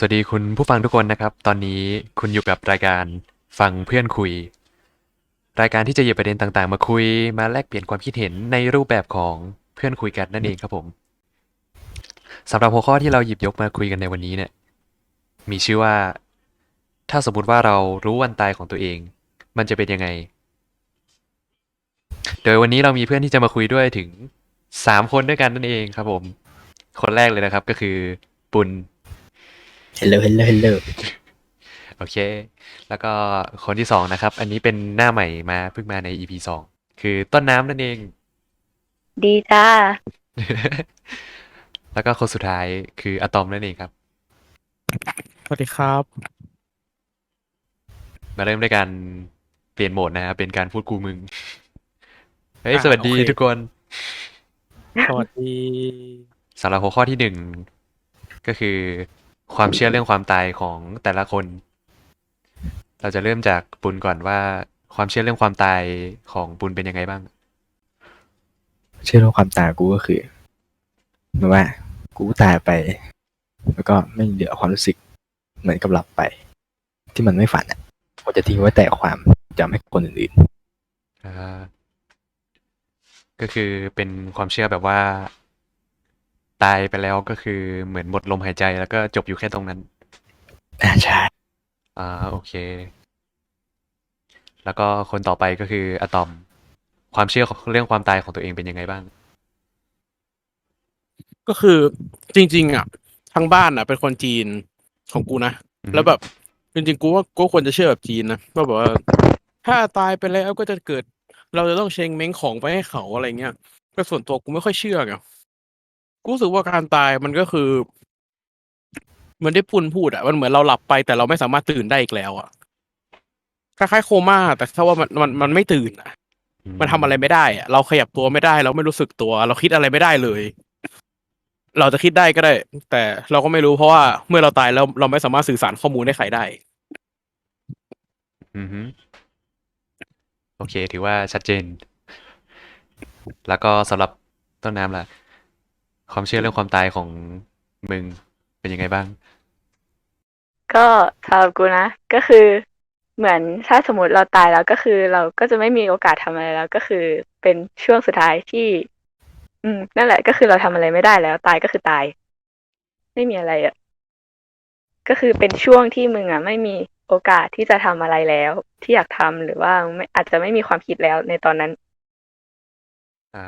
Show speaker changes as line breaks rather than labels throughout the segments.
สวัสดีคุณผู้ฟังทุกคนนะครับ ตอนนี้คุณอยู่กับรายการฟังเพื่อนคุย รายการที่จะหยิบประเด็นต่างๆ มาคุยมาแลกเปลี่ยนความคิดเห็นในรูปแบบของเพื่อนคุยกันนั่นเองครับผมสำหรับหัวข้อที่เราหยิบยกมาคุยกันในวันนี้เนี่ย มีชื่อว่า ถ้าสมมติว่าเรารู้วันตายของตัวเอง มันจะเป็นยังไง โดยวันนี้เรามีเพื่อนที่จะมาคุยด้วยถึงสามคนด้วยกันนั่นเองครับผม คนแรกเลยนะครับก็คือปุณ
Hello Hello Hello
โอเค แล้วก็คนที่สองนะครับ อันนี้เป็นหน้าใหม่มาเพิ่งมาใน EP สองคือต้นน้ำนั่นเอง
ดีจ้า
แล้วก็คนสุดท้ายคืออะตอมนั่นเองครับ
สวัสดีครับ
มาเริ่มด้วยการเปลี่ยนโหมดนะครับเป็นการพูดกูมึง เฮ้ย
อะ
สวัสดี
โอเค
ทุกคน
สวัสดี
สำหรับหัวข้อที่หนึ่งก็คือ ความเชื่อเรื่องความตายของแต่ละคน เราจะเริ่มจากปุณก่อนว่าความเชื่อเรื่องความตายของปุณเป็นยังไงบ้าง
เชื่อเรื่องความตายกูก็คือเหมือนว่า กูตายไป แล้วก็ไม่เหลือความรู้สึกเหมือนกับหลับไป ที่มันไม่ฝันอะกูจะทิ้งไว้แต่ความจำให้คนอื่น
อ่าก็คือเป็นความเชื่อแบบว่า ตายไปแล้วก็คือเหมือนหมดลมหายใจแล้วก็จบอยู่แค่ตรงนั้น
ๆอ่าใช่
อ่าโอเค แล้วก็คนต่อไปก็คืออะตอม ความเชื่อของเรื่องความตายของตัวเองเป็นยังไงบ้าง
ก็คือจริง ๆ อะ ทั้งบ้านอะ เป็นคนจีนของกูนะ
อือฮึ
แล้วแบบจริงๆ กูว่ากูควรจะเชื่อแบบจีนนะว่าแบบว่า ถ้าตายไปแล้วก็จะเกิด เราจะต้องเชงเม้งของไปให้เขาอะไรเงี้ยแต่ส่วนตัวกูไม่ค่อยเชื่อไง กูรู้สึกว่าการตายมันก็คือเหมือนที่ปุณพูดอะมันเหมือนเราหลับไปแต่เราไม่สามารถตื่นได้อีกแล้วอะคล้ายๆโคม่าแต่แค่ว่ามันมันมันไม่ตื่นอะมันทำอะไรไม่ได้อะเราขยับตัวไม่ได้ เราไม่รู้สึกตัว เราคิดอะไรไม่ได้เลย เราจะคิดได้ก็ได้ แต่เราก็ไม่รู้เพราะว่าเมื่อเราตายแล้วเราไม่สามารถสื่อสารข้อมูลให้ใครได้
อือฮึโอเค ถือว่าชัดเจน แล้วก็สำหรับต้นน้ำล่ะ ความเชื่อเรื่องความตายของมึงเป็นยังไงบ้าง
ก็สำหรับกูนะ ก็คือเหมือนถ้าสมมติเราตายแล้วก็คือ เราก็จะไม่มีโอกาสทำอะไรแล้ว ก็คือเป็นช่วงสุดท้ายที่ อืม นั่นแหละก็คือเราทำอะไรไม่ได้แล้ว ตายก็คือตาย ไม่มีอะไรอะก็คือเป็นช่วงที่มึงอะ ไม่มีโอกาสที่จะทำอะไรแล้ว ที่อยากทำหรือว่าไม่อาจจะไม่มีความคิดแล้วในตอนนั้น
อ่า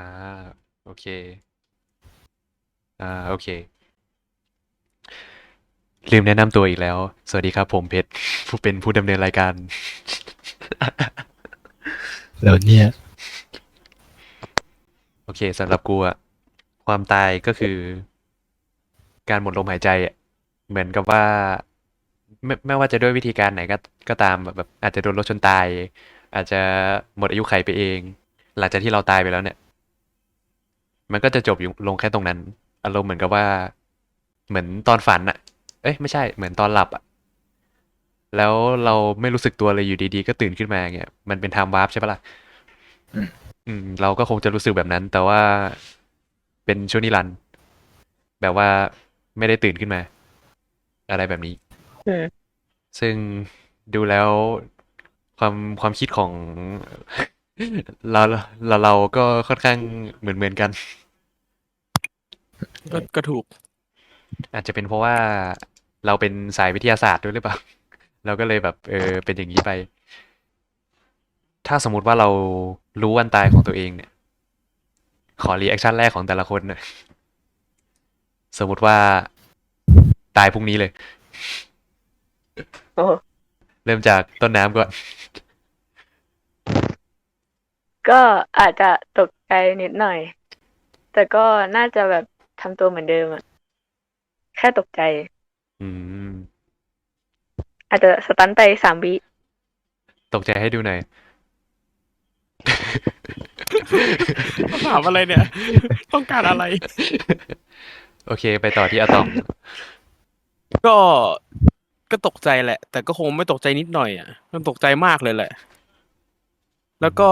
โอเค อ่าโอเค ลืมแนะนำตัวอีกแล้ว สวัสดีครับ ผมเพชรผู้เป็นผู้ดำเนินรายการ
แล้วเนี่ย
โอเคสำหรับกูอะความตายก็คือ การหมดลมหายใจอะเหมือนกับว่า ไม่ไม่ว่าจะด้วยวิธีการไหนก็ก็ตามแบบแบบ อาจจะโดนรถชนตาย อาจจะหมดอายุไขไปเอง หลังจากที่เราตายไปแล้วเนี่ย มันก็จะจบอยู่ลงแค่ตรงนั้น อารมณ์เหมือนกับว่า เหมือนตอนฝันอะเอ้ยไม่ใช่เหมือนตอนหลับอะแล้วเราไม่รู้สึกตัวเลยอยู่ดีๆ ก็ตื่นขึ้นมาเงี้ยมันเป็นไทม์วาร์ปใช่ปะล่ะอืม เราก็คงจะรู้สึกแบบนั้น แต่ว่าเป็นช่วงนิรันดร์แบบว่าไม่ได้ตื่นขึ้นมา อะไรแบบนี้
อืม
ซึ่งดูแล้วความความคิดของเราเราเราก็ค่อนข้างเหมือนเหมือนกัน
ก็ก็ถูก
อาจจะเป็นเพราะว่าเราเป็นสายวิทยาศาสตร์ด้วยหรือเปล่า เราก็เลยแบบ เออ เป็นอย่างนี้ไป ถ้าสมมุติว่าเรารู้วันตายของตัวเองเนี่ย ขอรีแอคชั่นแรกของแต่ละคนนะสมมติว่าตายพรุ่งนี้เลย
โอ้
เริ่มจากต้นน้ำก่อน
ก็อาจจะตกใจนิดหน่อย แต่ก็น่าจะแบบ ทำตัวเหมือนเดิมอะแค่ตกใจ
อืม
อาจจะสตันไปสามวิ
ตกใจให้ดูหน่อย
ถามอะไรเนี่ย ต้องการอะไร
โอเค ไปต่อที่อะตอม
ก็ก็ตกใจแหละ แต่ก็คงไม่ตกใจนิดหน่อยอะมันตกใจมากเลยแหละ แล้วก็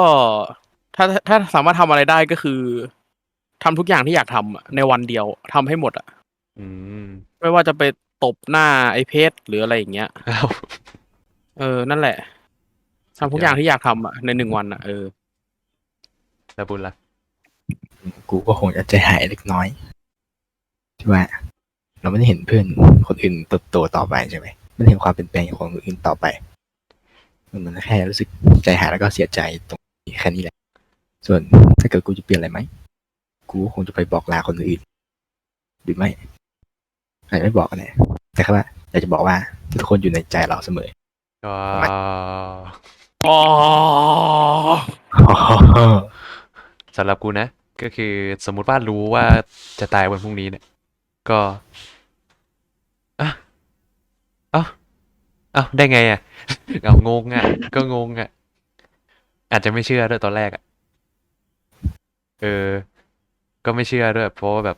ถ้าถ้าสามารถทำอะไรได้ก็คือ ทำทุกอย่างที่อยากทำอะในวันเดียวทำให้หมดอะ
อืม
ไม่ว่าจะไปตบหน้าไอ้เพชรหรืออะไรอย่างเงี้ย
อ้าว
เออ นั่นแหละทำทุกอย่างที่อยากทำอะในหนึ่งวันอะเออ
แล้วบุญล่ะ
กูก็คงจะใจหายเล็กน้อยที่ว่า เราไม่ได้เห็นเพื่อนคนอื่นเติบโตต่อไปใช่ไหมไม่ได้เห็นความเปลี่ยนแปลงของคนอื่นต่อไป มันมันแค่รู้สึกใจหายแล้วก็เสียใจตรงนี้แค่นี้แหละ ส่วนถ้าเกิดกูจะเปลี่ยนอะไรไหม กูก็คงจะไปบอกลาคนอื่นหรือไม่อาจจะไม่บอกกันแน่แต่แค่ว่าอยากจะบอกว่าทุกคนอยู่ในใจเราเสมอ
ก็
อ๋อ
สำหรับกูนะ ก็คือสมมุติว่ารู้ว่าจะตายวันพรุ่งนี้เนี่ย ก็อะเอ้าเอ้าได้ไงอะเอางงอะ ก็งงอะ อาจจะไม่เชื่อด้วยตอนแรกอะ เออ ก็ไม่เชื่อด้วย เพราะว่าแบบ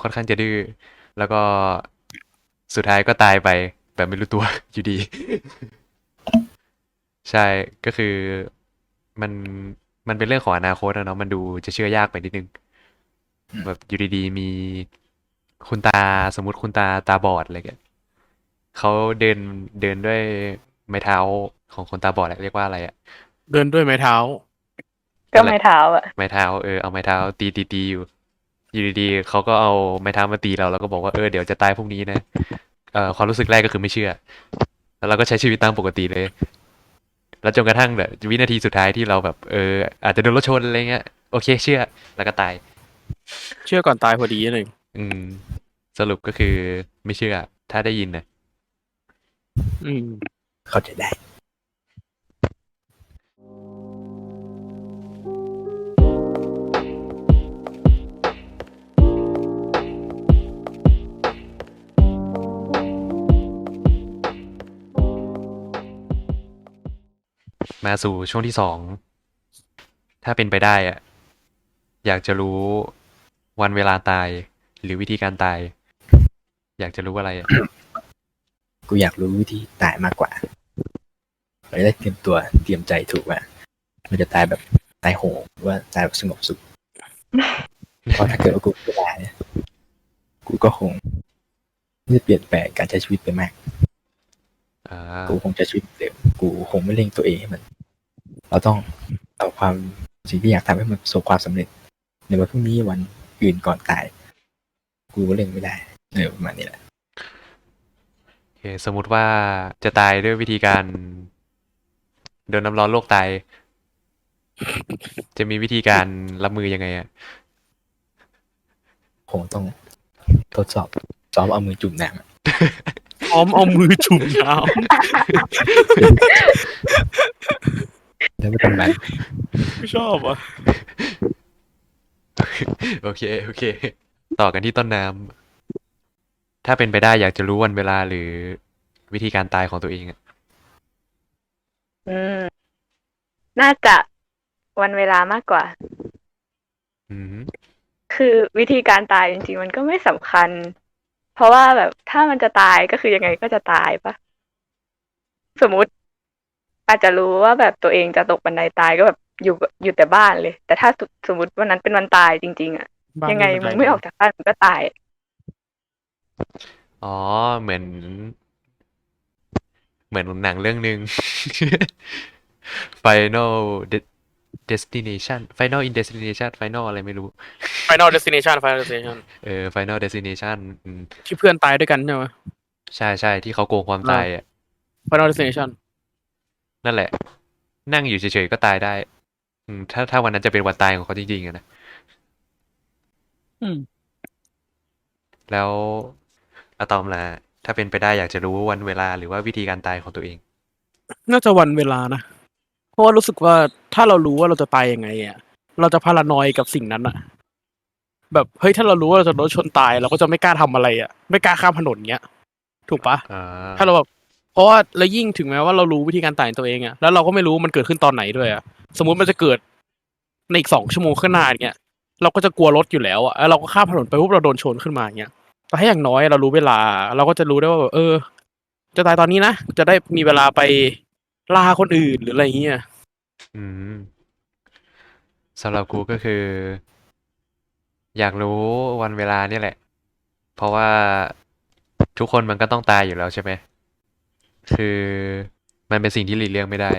ค่อนข้างจะดื้อแล้วก็สุดท้ายก็ตายไป แบบไม่รู้ตัวอยู่ดี ใช่ก็คือมันมันเป็นเรื่องของอนาคตอะเนาะมันดูจะเชื่อยากไปนิดนึง
อืม
แบบอยู่ดีๆมีคุณตาสมมุติคุณตาตาบอดอะไรเงี้ยเขาเดินเดินด้วยไม้เท้าของคนตาบอดอะเรียกว่าอะไรอะ
เดินด้วยไม้เท้า
ก็ไม่เท้าอะ
ไม้เท้าเออเอาไม้เท้าตีตีตีอยู่ อยู่ดีๆเขาก็เอาไม้เท้ามาตีเราแล้วก็บอกว่าเออเดี๋ยวจะตายพรุ่งนี้นะเอ่อความรู้สึกแรกก็คือไม่เชื่อ แล้วเราก็ใช้ชีวิตตามปกติเลย แล้วจนกระทั่งแบบวินาทีสุดท้ายที่เราแบบเอออาจจะโดนรถชนอะไรเงี้ยโอเค เชื่อ แล้วก็ตาย
เชื่อก่อนตายพอดีหนึ่ง
อืม สรุปก็คือไม่เชื่อ ถ้าได้ยินนะ
อืม
เข้าใจได้
มาสู่ช่วงที่สอง ถ้าเป็นไปได้อะอยากจะรู้วันเวลาตาย หรือวิธีการตาย อยากจะรู้อะไรอะ
กูอยากรู้วิธีตายมากกว่าเราจะได้เตรียมตัวเตรียมใจถูกว่า มันจะตายแบบตายโหงหรือว่าตายแบบสงบสุขเพราะถ้าเกิดว่ากูไม่ตายเนี่ยกูก็คงไม่ได้เปลี่ยนแปลงการใช้ชีวิตไปมาก
อ่า
กูคงใช้ชีวิตเหมือนเดิมกูคงไม่เร่งตัวเองให้มัน เราต้องเอาความสิ่งที่อยากทำให้มันประสบความสำเร็จ ในวันพรุ่งนี้วันอื่นก่อนตาย กูก็เร่งไม่ได้เออประมาณนี้แหละ
โอเคสมมุติว่าจะตายด้วยวิธีการโดนน้ำร้อนโลกตาย จะมีวิธีการรับมือยังไงอะ
คงต้องทดสอบซ้อมเอามือจุ่มน้ำ อะ
พร้อมเอามือจุ่มน้
แล้วไม่ต้องนั้นำ
ไม่ชอบอะ
โอเค โอเค ต่อกันที่ต้นน้ำ ถ้าเป็นไปได้อยากจะรู้วันเวลาหรือวิธีการตายของตัวเองอะ
อืมน่าจะวันเวลามากกว่า
อืม
คือวิธีการตายจริงๆ มันก็ไม่สำคัญเพ ราะว่าแบบถ้ามันจะตายก็คือยังไงก็จะตายปะสมมุติ อาจจะรู้ว่าแบบตัวเองจะตกบันไดตายก็แบบอยู่อยู่แต่บ้านเลย แต่ถ้าสสมมติวันนั้นเป็นวันตายจริง ๆอะ
บ้าน
ยังไง
บัน
มึ
ด
งไม่ออกจากบ้านมึงก็ตาย
อ๋อ เหมือน เหมือนหนังเรื่องหนึ่ง Final De- Destination Final in Destination Final อะไรไม่รู้
Final Destination Final Destination
เออ Final Destination อืม
ที่เพื่อนตายด้วยกันใช่ไหม
ใช่ใช่ที่เขาโกงความตายอะ
Final Destination
นั่นแหละ นั่งอยู่เฉยๆก็ตายได้ อืมถ้าถ้าวันนั้นจะเป็นวันตายของเขาจริงๆอะนะ
อืม
แล้วอะตอมล่ะ ถ้าเป็นไปได้อยากจะรู้วันเวลาหรือว่าวิธีการตายของตัวเอง
น่าจะวันเวลานะ เพราะว่ารู้สึกว่าถ้าเรารู้ว่าเราจะตายยังไงอะ เราจะพารานอยกับสิ่งนั้นอะ แบบเฮ้ยถ้าเรารู้ว่าเราจะรถชนตายเราก็จะไม่กล้าทำอะไรอะ ไม่กล้าข้ามถนนเงี้ย ถูกปะ
อ่า
ถ้าเราแบบเพราะว่าแล้วยิ่งถึงแม้ว่าเรารู้วิธีการตายของตัวเองอะแล้วเราก็ไม่รู้ว่ามันเกิดขึ้นตอนไหนด้วยอะสมมุติมันจะเกิดในอีกสองชั่วโมงข้างหน้าอย่างเงี้ยเราก็จะกลัวรถอยู่แล้วอะแล้วเราก็ข้ามถนนไปปุ๊บเราโดนชนขึ้นมาอย่างเงี้ยแต่ถ้าอย่างน้อยเรารู้เวลา เราก็จะรู้ได้ว่าแบบเออ จะตายตอนนี้นะจะได้มีเวลาไป ล่าคนอื่นหรืออะไรอย่างเงี้ย
อืมสำหรับกูก็คือ อยากรู้วันเวลาเนี่ยแหละ เพราะว่าทุกคนมันก็ต้องตายอยู่แล้วใช่ไหมคือมันเป็นสิ่งที่หลีกเลี่ยงไม่ได้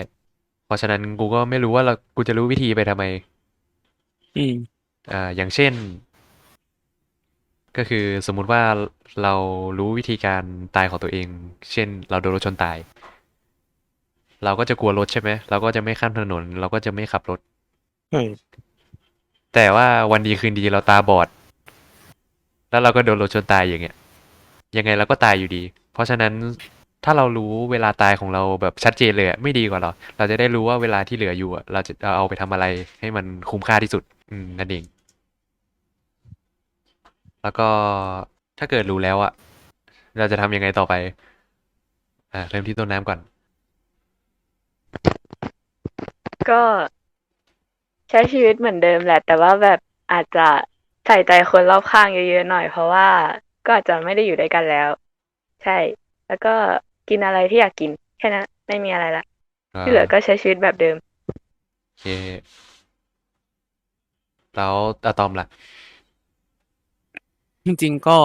เพราะฉะนั้นกูก็ไม่รู้ว่าเรากูจะรู้วิธีไปทำไม
อืม
อ่า อย่างเช่น ก็คือสมมุติว่าเรารู้วิธีการตายของตัวเอง เช่น เราโดนรถชนตาย เราก็จะกลัวรถใช่ไหมเราก็จะไม่ข้ามถนน เราก็จะไม่ขับรถ
ใช่
แต่ว่าวันดีคืนดีเราตาบอด แล้วเราก็โดนรถชนตายอย่างเงี้ย ยังไงเราก็ตายอยู่ดี เพราะฉะนั้นถ้าเรารู้เวลาตายของเราแบบชัดเจนเลยอะไม่ดีกว่าเหรอ เราจะได้รู้ว่าเวลาที่เหลืออยู่อะเราจะเอาไปทำอะไรให้มันคุ้มค่าที่สุด อืมนั่นเอง แล้วก็ถ้าเกิดรู้แล้วอะเราจะทำยังไงต่อไป อ่าเริ่มที่ต้นน้ำก่อน
ก็ใช้ชีวิตเหมือนเดิมแหละ แต่ว่าแบบอาจจะใส่ใจคนรอบข้างเยอะๆหน่อย เพราะว่าก็อาจจะไม่ได้อยู่ด้วยกันแล้ว ใช่ แล้วก็กินอะไรที่อยากกินแค่นั้นไม่มีอะไรละที่เหลือก็ใช้ชีวิตแบบเดิม
โอเค แล้วอะตอมล่ะ
จริงๆก็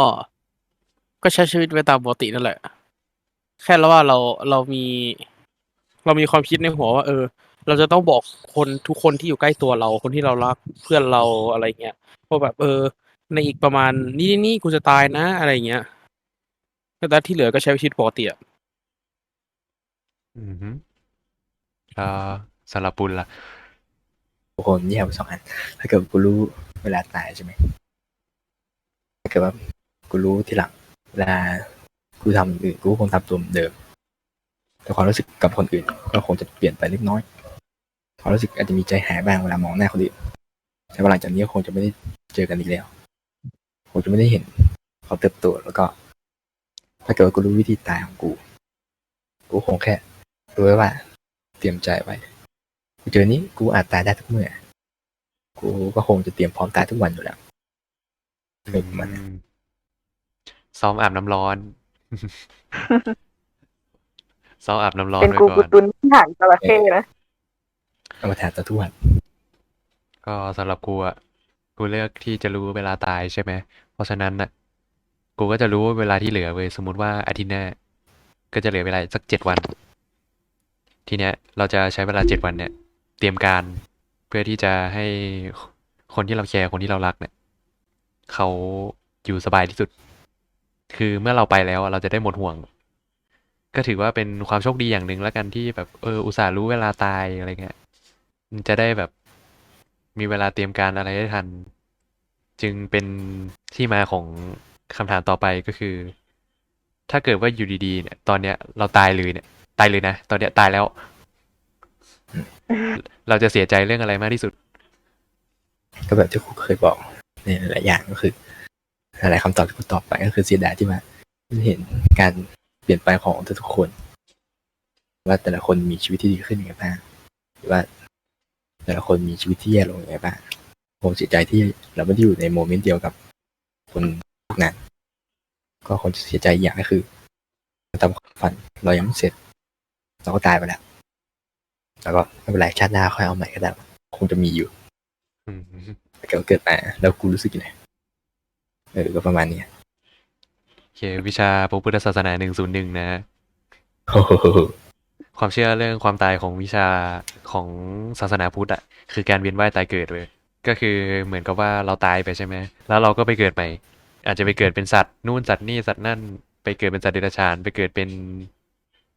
ก็ใช้ชีวิตไปตามปกตินั่นแหละ แค่แล้วว่าเราเรามี เรามีความคิดในหัวว่า เออ เราจะต้องบอกคนทุกคนที่อยู่ใกล้ตัวเรา คนที่เรารักเพื่อนเราอะไรเงี้ยว่าแบบเออ ในอีกประมาณนี่นี่กูจะตายนะ อะไรเงี้ยแต่ที่เหลือก็ใช้ชีวิตปกติอะ
อือฮึแล้วสำหรับปุณล่ะ
ทุกคนแยกเป็นสองอันถ้าเกิดกูรู้เวลาตายใช่ไหมถ้าเกิดว่ากูรู้ทีหลังเวลากูทำอื่นกูก็คงทำตัวเหมือนเดิม แต่ความรู้สึกกับคนอื่น ก็คงจะเปลี่ยนไปเล็กน้อย ความรู้สึกอาจจะมีใจหายบ้างเวลามองหน้าคนอื่นแต่ว่าหลังจากนี้ก็คงจะไม่ได้เจอกันอีกแล้วคงจะไม่ได้เห็นเขาเติบโตแล้วก็ ถ้าเกิดว่ากูรู้วิธีตายของกู กูคงแค่รู้ไว้ว่า เตรียมใจไว้กูเจอนี้กูอาจตายได้ทุกเมื่อ กูก็คงจะเตรียมพร้อมตายทุกวันอยู่แล้วเออมัน
อืมซ้อมอาบน้ำร้อนซ้อมอาบน้ำร้อน
เป็น
ไว้
กู
ก่
กู
อน
ตุนที่หางจระเข้นะ
เอามาแทนตัวทุกวัน
ก็สำหรับกูอะกูเลือกที่จะรู้เวลาตายใช่ไหม เพราะฉะนั้นน่ะ กูก็จะรู้เวลาที่เหลือเว้ยสมมุติว่าอาทิตย์หน้า ก็จะเหลือเวลาสักเจ็ดวัน ทีเนี้ยเราจะใช้เวลาเจ็ดวันเนี่ย เตรียมการเพื่อที่จะให้คนที่เราแคร์คนที่เรารักเนี่ยเขาอยู่สบายที่สุด คือเมื่อเราไปแล้วเราจะได้หมดห่วง ก็ถือว่าเป็นความโชคดีอย่างหนึ่งแล้วกันที่แบบเอออุตส่าห์รู้เวลาตายอะไรเงี้ย มันจะได้แบบมีเวลาเตรียมการอะไรได้ทัน จึงเป็นที่มาของคำถามต่อไปก็คือ ถ้าเกิดว่าอยู่ดีๆเนี่ย ตอนเนี้ยเราตายเลยเนี่ย ตายเลยนะ ตอนเนี้ยตายแล้ว เราจะเสียใจเรื่องอะไรมากที่สุด
ก็แบบที่กูเคยบอกในหลายอย่างก็คือหลายคำตอบที่กูตอบไปก็คือเสียดายที่ว่าเห็นการเปลี่ยนไปของทุกๆคน ว่าแต่ละคนมีชีวิตที่ดีขึ้นยังไงบ้างหรือว่า แต่ละคนมีชีวิตที่แย่ลงยังไงบ้างคงเสียใจที่เราไม่ได้อยู่ในโมเมนต์เดียวกับคนพวกนั้น ก็คงจะเสียใจอีกอย่างก็คือตามความฝันเรายังไม่เสร็จ เราก็ตายไปแล้วแล้วก็ไม่เป็นไรชาติหน้าค่อยเอาใหม่ก็ได้คงจะมีอยู่
อืม
ถ้าเกิดเกิดมาแล้วกูรู้สึกยังไงเออก็ประมาณเนี้ย
โอเค วิชาพระพุทธศาสนาหนึ่งศูนย์หนึ่งนะ
โอ้โห
ความเชื่อเรื่องความตายของวิชาของศาสนาพุทธอะคือการเวียนว่ายตายเกิดเลย ก็คือเหมือนกับว่าเราตายไปใช่ไหมแล้วเราก็ไปเกิดใหม่อาจจะไปเกิดเป็นสัตว์นู่นสัตว์นี่สัตว์นั่น ไปเกิดเป็นสัตว์เดรัจฉาน ไปเกิดเป็น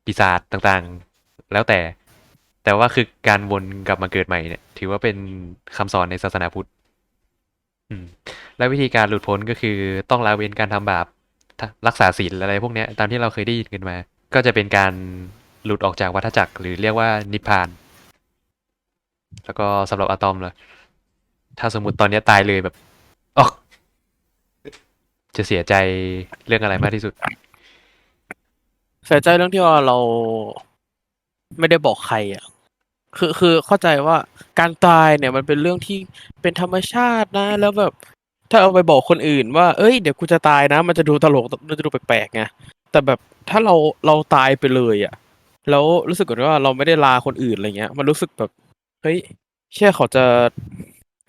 ปีศาจต่างๆ แล้วแต่ แต่ว่าคือการวนกลับมาเกิดใหม่เนี่ย ถือว่าเป็นคำสอนในศาสนาพุทธอืมและวิธีการหลุดพ้นก็คือต้องละเว้นการทำบาปรักษาศีลอะไรพวกนี้ตามที่เราเคยได้ยินกันมา ก็จะเป็นการ หลุดออกจากวัฏจักรหรือเรียกว่านิพพาน แล้วก็สำหรับอะตอมล่ะถ้าสมมติตอนนี้ตายเลยแบบออกจะเสียใจเรื่องอะไรมากที่สุด
เสียใจเรื่องที่ว่าเราไม่ได้บอกใครอะ คือคือเข้าใจว่าการตายเนี่ยมันเป็นเรื่องที่เป็นธรรมชาตินะ แล้วแบบ ถ้าเอาไปบอกคนอื่น ว่าเอ้ยเดี๋ยวกูจะตายนะ มันจะดูตลกมันจะดูแปลกๆไงแต่แบบถ้าเราเราตายไปเลยอะ แล้วรู้สึกเหมือนว่าเราไม่ได้ลาคนอื่นอะไรเงี้ย มันรู้สึกแบบเฮ้ยเชื่อเขาจะ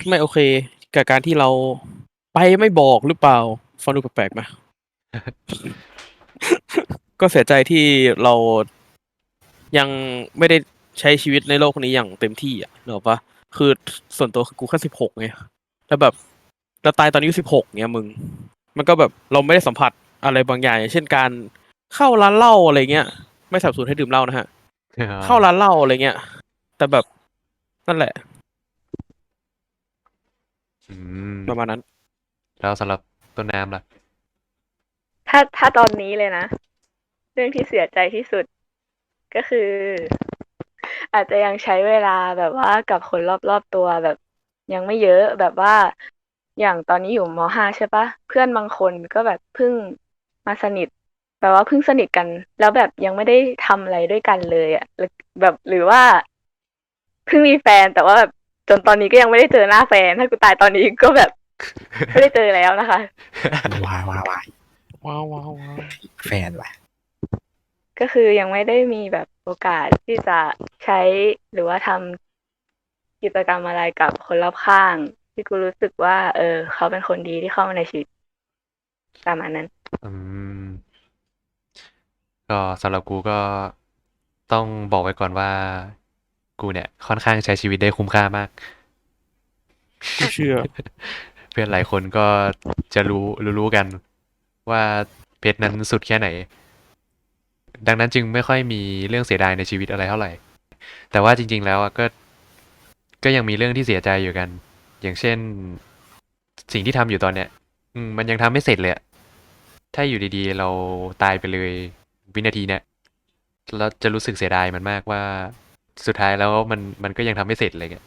ไม่โอเค กับการที่เราไปไม่บอกหรือเปล่าฟังดูแปลกๆไหมก็เสียใจที่เรายังไม่ได้ใช้ชีวิตในโลกนี้อย่างเต็มที่อะเนกอปะคือส่วนตัวคือกูแค่สิบหกไงแล้วแบบเราตายตอนอายุสิบหกเนี้ยมึง มันก็แบบเราไม่ได้สัมผัสอะไรบางอย่างอย่างเช่นการเข้าร้านเหล้าอะไรเงี้ย ไม่สนับสนุนให้ดื่มเหล้านะฮะ เข้าร้านเหล้าอะไรเงี้ย แต่แบบนั่นแหละ
อืม
ประมาณนั้น
แล้วสำหรับต้นน้ำล่ะ
ถ้าถ้าตอนนี้เลยนะ เรื่องที่เสียใจที่สุด ก็คือ อาจจะยังใช้เวลาแบบว่ากับคนรอบๆตัวแบบ ยังไม่เยอะแบบว่าอย่างตอนนี้อยู่มห้าใช่ปะเพื่อนบางคนก็แบบเพิ่งมาสนิท แบบว่าเพิ่งสนิทกัน แล้วแบบยังไม่ได้ทำอะไรด้วยกันเลยอะหรือแบบหรือว่าเพิ่งมีแฟนแต่ว่าแบบจนตอนนี้ก็ยังไม่ได้เจอหน้าแฟน ถ้ากูตายตอนนี้ก็แบบไม่ได้เจอแล้วนะคะ
วายวายวาย
ว้าวว้าวว้าว
แฟนว่ะ
ก็คือยังไม่ได้มีแบบโอกาสที่จะใช้หรือว่าทำกิจกรรมอะไรกับคนรอบข้าง ที่กูรู้สึกว่า เออ เขาเป็นคนดีที่เข้ามาในชีวิตประมาณนั้น
อืม ก็สำหรับกูก็ต้องบอกไว้ก่อนว่า กูเนี่ย ค่อนข้างใช้ชีวิตได้คุ้มค่ามาก
กูเชื่อ
เพื่อนหลายคนก็จะรู้รู้รู้กัน ว่าเพชรนั้นสุดแค่ไหน ดังนั้นจึงไม่ค่อยมีเรื่องเสียดายในชีวิตอะไรเท่าไหร่ แต่ว่าจริง ๆ แล้วอะก็ ก็ยังมีเรื่องที่เสียใจอยู่กัน อย่างเช่น สิ่งที่ทำอยู่ตอนเนี้ย อืมมันยังทำไม่เสร็จเลยอะถ้าอยู่ดีๆ เราตายไปเลย วินาทีเนี้ยเราจะรู้สึกเสียดายมันมากว่าสุดท้ายแล้วมันมันก็ยังทำไม่เสร็จเลยเงี้ย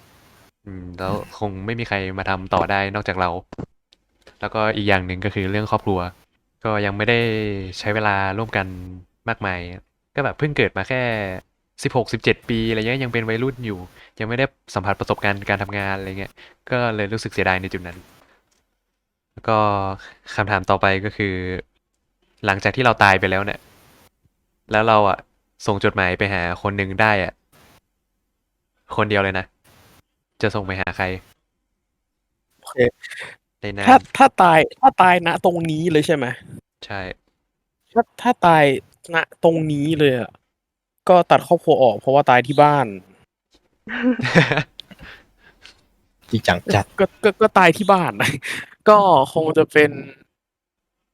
อืม แล้วคงไม่มีใครมาทำต่อได้นอกจากเรา แล้วก็อีกอย่างหนึ่งก็คือเรื่องครอบครัว ก็ยังไม่ได้ใช้เวลาร่วมกันมากมาย ก็แบบเพิ่งเกิดมาแค่สิบหกสิบเจ็ดปีอะไรเงี้ยยังเป็นวัยรุ่นอยู่ ยังไม่ได้สัมผัสประสบการณ์การทำงานอะไรเงี้ยก็เลยรู้สึกเสียดายในจุดนั้น แล้วก็คำถามต่อไปก็คือ หลังจากที่เราตายไปแล้วเนี่ย แล้วเราอะ ส่งจดหมายไปหาคนหนึ่งได้อะ คนเดียวเลยนะ จะส่งไปหาใคร
โอเค
ในนา
ถ้ามถ้าตายถ้าตายณตรงนี้เลยใช่ไหม
ใช่
ถ้าถ้าตายณตรงนี้เลยอะก็ตัดครอบครัวออก เพราะว่าตายที่บ้าน
จริงจังจัด
ก็ก็ก็ตายที่บ้าน ก็คงจะเป็น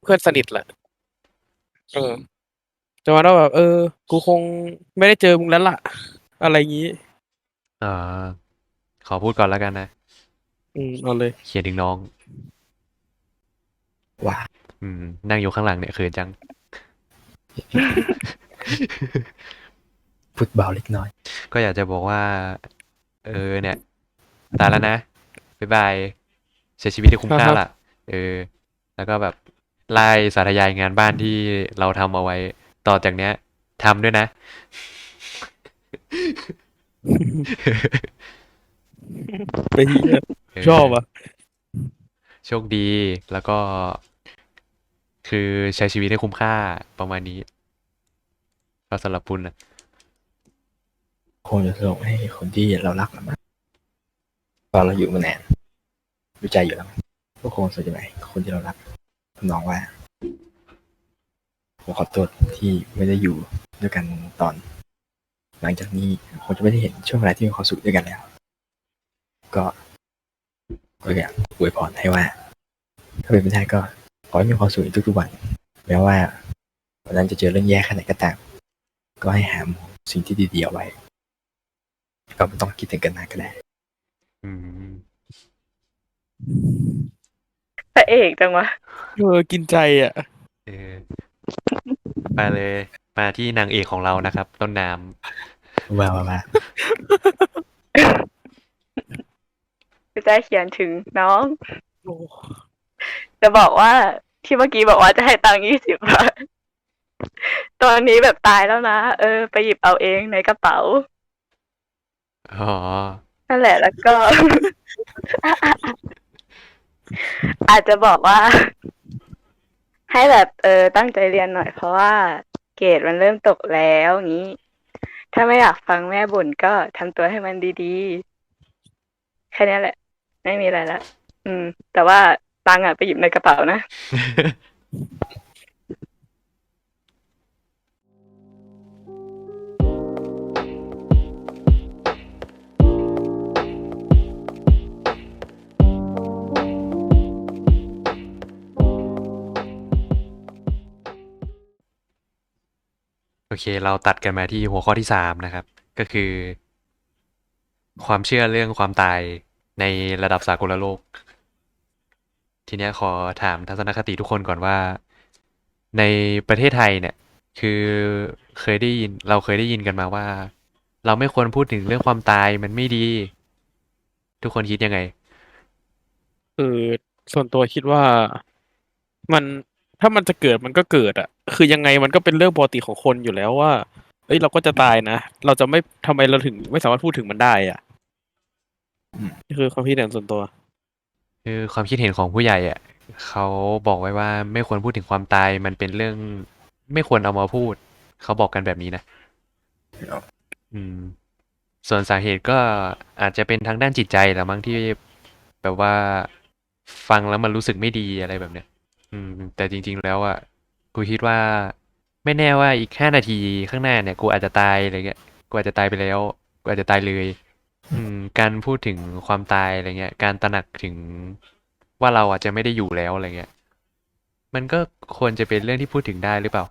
เพื่อนสนิทแหละเออ จะมาว่าแบบเออ กูคงไม่ได้เจอมึงแล้วล่ะ อะไรอย่างนี้
อ่า ขอพูดก่อนแล้วกันนะ
อืมเอาเลย
เขียนถึงน้อง
ว่า
อืม นั่งอยู่ข้างหลังเนี่ยเขินจัง
ฟุตบอลเล็กน้อย
ก็อยากจะบอกว่า เออ เนี่ย ตายแล้วนะ บ๊ายบายใช้ชีวิตที่คุ้มค่า
อ่าฮะ
ล่ะ เออ แล้วก็แบบไล่สาธยายงานบ้านที่เราทำเอาไว้ ต่อจากเนี้ยทำด้วยนะ
ไปเหี้ยชอบอะ
โชคดีแล้วก็ คือใช้ชีวิตให้คุ้มค่าประมาณนี้ก็สำหรับปุณนะ
คงจะส่งให้คนที่เรารักเรามากตอนเราอยู่มานานรู้ใจอยู่แล้วมั้งก็คงส่งจดหมายคนที่เรารักทำนองว่า ผมขอโทษที่ไม่ได้อยู่ด้วยกันตอน หลังจากนี้คงจะไม่ได้เห็นช่วงเวลาที่มีความสุขด้วยกันแล้ว ก็ก็อยากอวยพรให้ว่า ถ้าเป็นไปได้ก็ขอให้มีความสุขในทุกๆวันแม้ว่าวันนั้นจะเจอเรื่องแย่แค่ไหนก็ตามก็ให้หาสิ่งที่ดีๆเอาไว้ ก็ไม่ต้องคิดถึงกันนานก็ได้
อืม
พระเอกจังวะ
เออกินใจอะ
เออ ไปเลยมาที่นางเอกของเรานะครับ ต้นน้
ว่าว่าว่า
กูจะเขียนถึงน้อง
โอ้
จะบอกว่าที่เมื่อกี้บอกว่าจะให้ตังค์ยี่สิบบาท ตอนนี้แบบตายแล้วนะ เออ ไปหยิบเอาเองในกระเป๋าำ
อ๋อ
นั่นแหละแล้วก็ อาจจะบอกว่า ให้แบบเออตั้งใจเรียนหน่อย เพราะว่าเกรดมันเริ่มตกแล้วอย่างนี้ ถ้าไม่อยากฟังแม่บ่นก็ทำตัวให้มันดีๆ แค่นี้แหละ ไม่มีอะไรละ อืม แต่ว่าตังค์อะไปหยิบในกระเป๋านะ
อเค เราตัดกันมาที่หัวข้อที่สามนะครับ ก็คือ ความเชื่อเรื่องความตายในระดับสากลโลก ทีนี้ขอถามทัศนคติทุกคนก่อนว่า ในประเทศไทยเนี่ย คือเคยได้ยินเราเคยได้ยินกันมาว่า เราไม่ควรพูดถึงเรื่องความตายมันไม่ดี ทุกคนคิดยังไง
คือส่วนตัวคิดว่ามัน ถ้ามันจะเกิดมันก็เกิดอะคือยังไงมันก็เป็นเรื่องปกติของคนอยู่แล้วว่า เอ้ยเราก็จะตายนะ เราจะไม่ทำไมเราถึงไม่สามารถพูดถึงมันได้อะ
อืม
นี่คือความคิดเห็นส่วนตัว
คือความคิดเห็นของผู้ใหญ่อะเขาบอกไว้ว่าไม่ควรพูดถึงความตายมันเป็นเรื่อง ไม่ควรเอามาพูด เขาบอกกันแบบนี้นะอืม ส่วนสาเหตุก็อาจจะเป็นทางด้านจิตใจแหละมั้งที่แบบว่าฟังแล้วมันรู้สึกไม่ดีอะไรแบบเนี้ย อืม แต่จริง ๆ แล้วอะ กูคิดว่า ไม่แน่ว่าอีกห้านาทีข้างหน้าเนี่ย กูอาจจะตายอะไรเงี้ย กูอาจจะตายไปแล้ว กูอาจจะตายเลย อืม การพูดถึงความตายอะไรเงี้ย การตระหนักถึงว่าเราอาจจะไม่ได้อยู่แล้วอะไรเงี้ย มันก็ควรจะเป็นเรื่องที่พูดถึงได้หรือเปล่า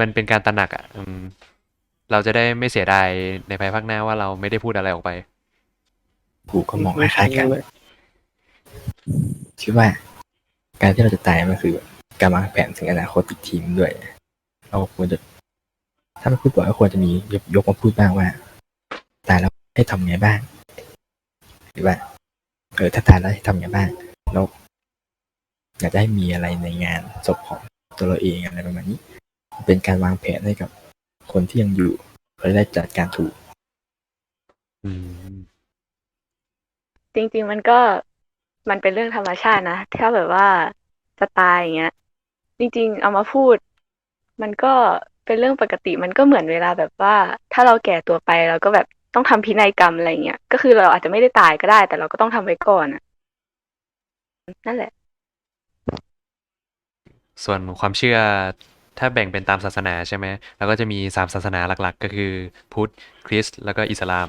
มันเป็นการตระหนักอะ อืม เราจะได้ไม่เสียดายในภายภาคหน้าว่าเราไม่ได้พูดอะไรออกไป
กูก็มองคล้ายๆกัน คิดว่า การที่เราจะตายมันคือแบบการวางแผนถึงอนาคตอีกทีมด้วย เราควรจะ ถ้าไม่พูดบ่อยก็ควรจะมียกยกมาพูดบ้างว่า ตายแล้วให้ทำไงบ้าง หรือว่าเออถ้าตายแล้วให้ทำไงบ้างแล้วอยากจะให้มีอะไรในงานศพของตัวเราเองอะไรประมาณนี้ เป็นการวางแผนให้กับคนที่ยังอยู่เพื่อได้จัดการถูก
อืม
จริงๆมันก็ มันเป็นเรื่องธรรมชาตินะถ้าแบบว่าจะตายอย่างเงี้ย จริง ๆ เอามาพูด มันก็เป็นเรื่องปกติมันก็เหมือนเวลาแบบว่า ถ้าเราแก่ตัวไปเราก็แบบต้องทำพินัยกรรมอะไรเงี้ยก็คือเราอาจจะไม่ได้ตายก็ได้ แต่เราก็ต้องทำไว้ก่อนอะนั่นแหละ
ส่วนความเชื่อถ้าแบ่งเป็นตามศาสนาใช่ไหมแล้วก็จะมีสามศาสนาหลัก ๆ ก็คือพุทธคริสต์แล้วก็อิสลาม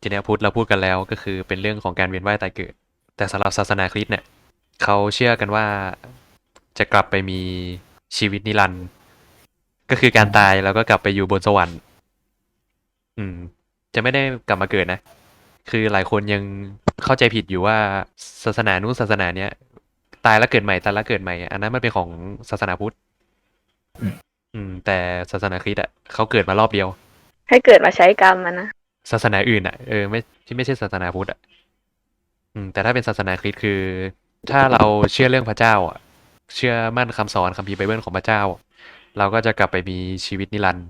ทีเนี้พุทธเราพูดกันแล้วก็คือเป็นเรื่องของการเวียนว่ายตายเกิด แต่สำหรับศาสนาคริสต์เนี่ยเขาเชื่อกันว่าจะกลับไปมีชีวิตนิรันดร์ก็คือการตายแล้วก็กลับไปอยู่บนสวรรค์ อืม จะไม่ได้กลับมาเกิดนะ คือหลายคนยังเข้าใจผิดอยู่ว่าศาสนานู้นศาสนาเนี้ยตายแล้วเกิดใหม่ตายแล้วเกิดใหม่อะอันนั้นมันเป็นของศาสนาพุทธ
อืม
อืม แต่ศาสนาคริสต์อะเขาเกิดมารอบเดียว
ให้เกิดมาใช้กรรมมันนะ
ศาสนาอื่นอะ เออไม่ที่ไม่ใช่ศาสนาพุทธอะ อืมแต่ถ้าเป็นศาสนาคริสต์คือ ถ้าเราเชื่อเรื่องพระเจ้าอะ เชื่อมั่นคำสอนคัมภีร์ไบเบิลของพระเจ้า เราก็จะกลับไปมีชีวิตนิรันดร์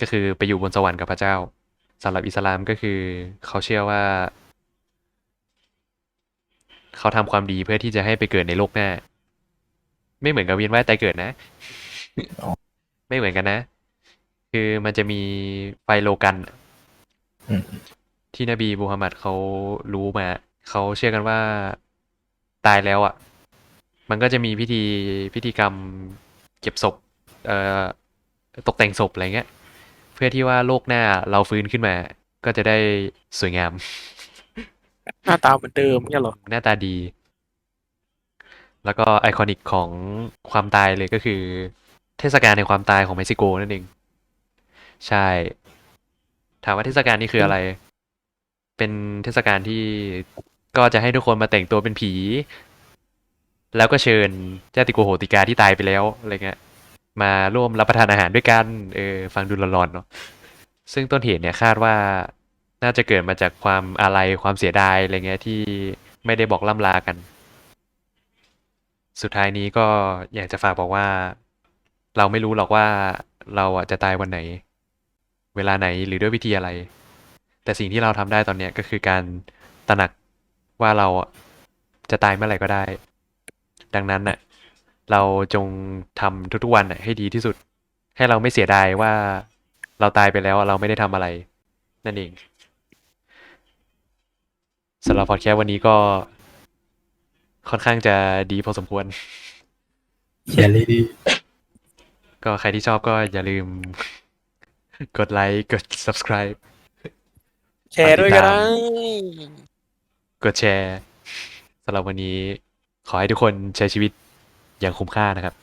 ก็คือไปอยู่บนสวรรค์กับพระเจ้าสำหรับอิสลามก็คือเขาเชื่อว่า เขาทำความดีเพื่อที่จะให้ไปเกิดในโลกหน้า ไม่เหมือนกับเวียนว่ายตายเกิดนะ
อ๋อ
ไม่เหมือนกันนะ คือมันจะมีไฟโลกัน
อืม
ที่นบีมูฮัมหมัดเขารู้มา เขาเชื่อกันว่าตายแล้วอะ มันก็จะมีพิธีพิธีกรรมเก็บศพ เอ่อตกแต่งศพอะไรเงี้ย เพื่อที่ว่าโลกหน้าเราฟื้นขึ้นมา ก็จะได้สวยงาม
หน้าตาเหมือนเดิมเนี่ยเหรอ
หน้าตาดี แล้วก็ไอคอนิกของความตายเลยก็คือ เทศกาลในความตายของเม็กซิโกนั่นเอง ใช่ ถามว่าเทศกาลนี้คืออะไร เป็นเทศกาลที่ ก็จะให้ทุกคนมาแต่งตัวเป็นผี แล้วก็เชิญญาติโกโหติกาที่ตายไปแล้วอะไรเงี้ยมาร่วมรับประทานอาหารด้วยกันเออฟังดูร้อนๆเนาะซึ่งต้นเหตุเนี่ยคาดว่าน่าจะเกิดมาจากความอาลัยความเสียดายอะไรเงี้ยที่ไม่ได้บอกล่ำลากัน สุดท้ายนี้ก็อยากจะฝากบอกว่า เราไม่รู้หรอกว่าเราอะจะตายวันไหน เวลาไหนหรือด้วยวิธีอะไร แต่สิ่งที่เราทำได้ตอนเนี้ยก็คือการตระหนัก ว่าเราอะจะตายเมื่อไหร่ก็ได้ ดังนั้นน่ะ เราจงทำทุกๆวันน่ะให้ดีที่สุด ให้เราไม่เสียดายว่าเราตายไปแล้วเราไม่ได้ทำอะไร นั่นเองสำหรับพอดแคสต์วันนี้ก็ค่อนข้างจะดีพอสมควร
อย่าเลยดี
ก็ใครที่ชอบก็อย่าลืม กดไลค์ กด subscribe
แชร์ด้วยก็ได้
กดแชร์สำหรับวันนี้ขอให้ทุกคนใช้ชีวิตอย่างคุ้มค่านะครับ